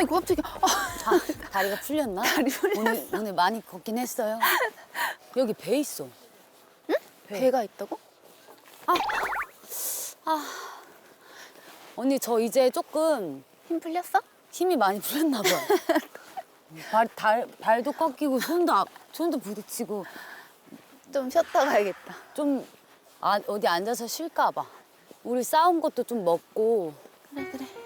아이고 갑자기 아, 다, 다리가 풀렸나? 다리 풀렸어. 오늘, 오늘 많이 걷긴 했어요. 여기 배 있어. 배가 있다고? 언니 저 이제 조금 힘 풀렸어? 힘이 많이 풀렸나 봐. 발, 달, 발도 꺾이고 손도 앞, 손도 부딪히고 좀 쉬었다 가야겠다. 좀 아, 어디 앉아서 쉴까 봐. 우리 싸운 것도 좀 먹고 그래 그래.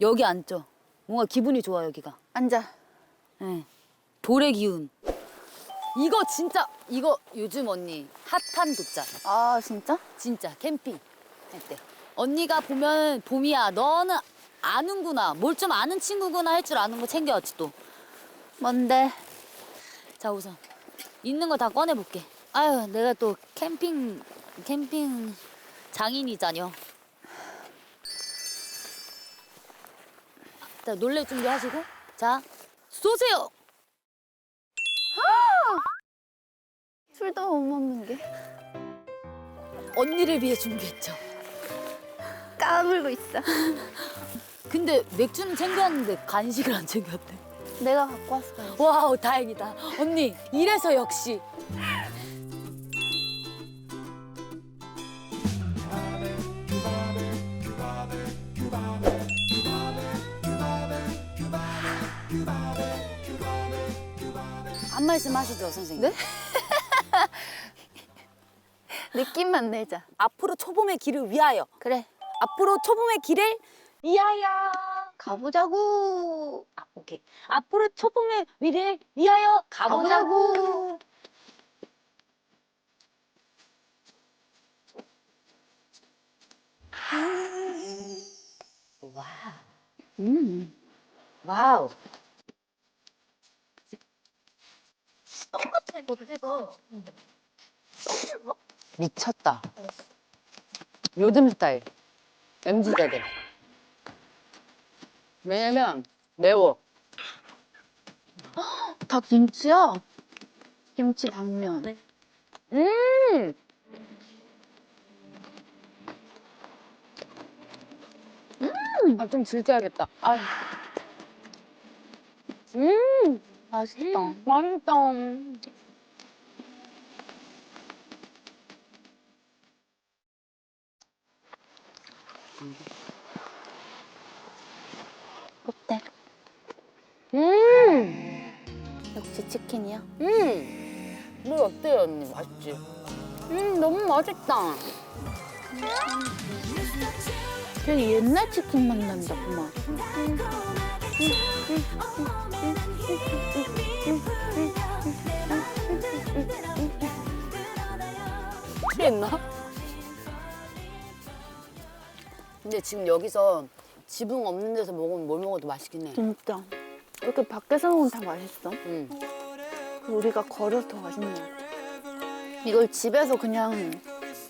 여기 앉죠. 뭔가 기분이 좋아 여기가. 앉아. 네. 돌의 기운. 이거 진짜 이거 요즘 언니 핫한 돗자. 아 진짜? 진짜 캠핑 할 때. 언니가 보면 봄이야 너는 아는구나 뭘 좀 아는 친구구나 할 줄 아는 거 챙겨왔지 또. 뭔데? 자 우선 있는 거 다 꺼내 볼게. 아유 내가 또 캠핑 캠핑 장인이자녀. 자 놀래 준비하시고 자 쏘세요. 술도 못 먹는 게 언니를 위해 준비했죠. 까불고 있어. 근데 맥주는 챙겨왔는데 간식을 안 챙겼대. 내가 갖고 왔어. 와우 다행이다. 언니 이래서 역시. 한 말씀 하시죠 선생님. 네? 느낌만 내자. 앞으로 초봄의 길을 위하여. 그래. 앞으로 초봄의 길을 위하여. 가보자고. 아, 오케이. 앞으로 초봄의 위를 위하여 가보자고. 와, 음. 와우. 미쳤다. 요즘 스타일. MZ세대. 왜냐면 매워. 다 김치야? 김치 당면. 음! 아, 좀 즐겨야겠다. 아, 음! 맛있다. 맛있다. 어때? 음! 역시 치킨이야? 음! 뭐 어때요, 언니? 맛있지? 음, 너무 맛있다. 되게 옛날 치킨 맛 난다, 그만. 취했나? 근데 지금 여기서 지붕 없는 데서 먹으면 뭘 먹어도 맛있긴 해. 진짜. 이렇게 밖에서 먹으면 다 맛있어. 음. 그 우리가 걸어서 더 맛있네. 이걸 집에서 그냥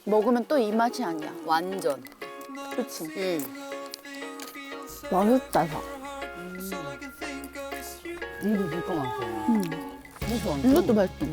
먹으면 또 이 맛이 아니야. 완전. 그치? 음. 맛있다, 형. 이거 진짜 맛있어. 음. 이것도 맛있어.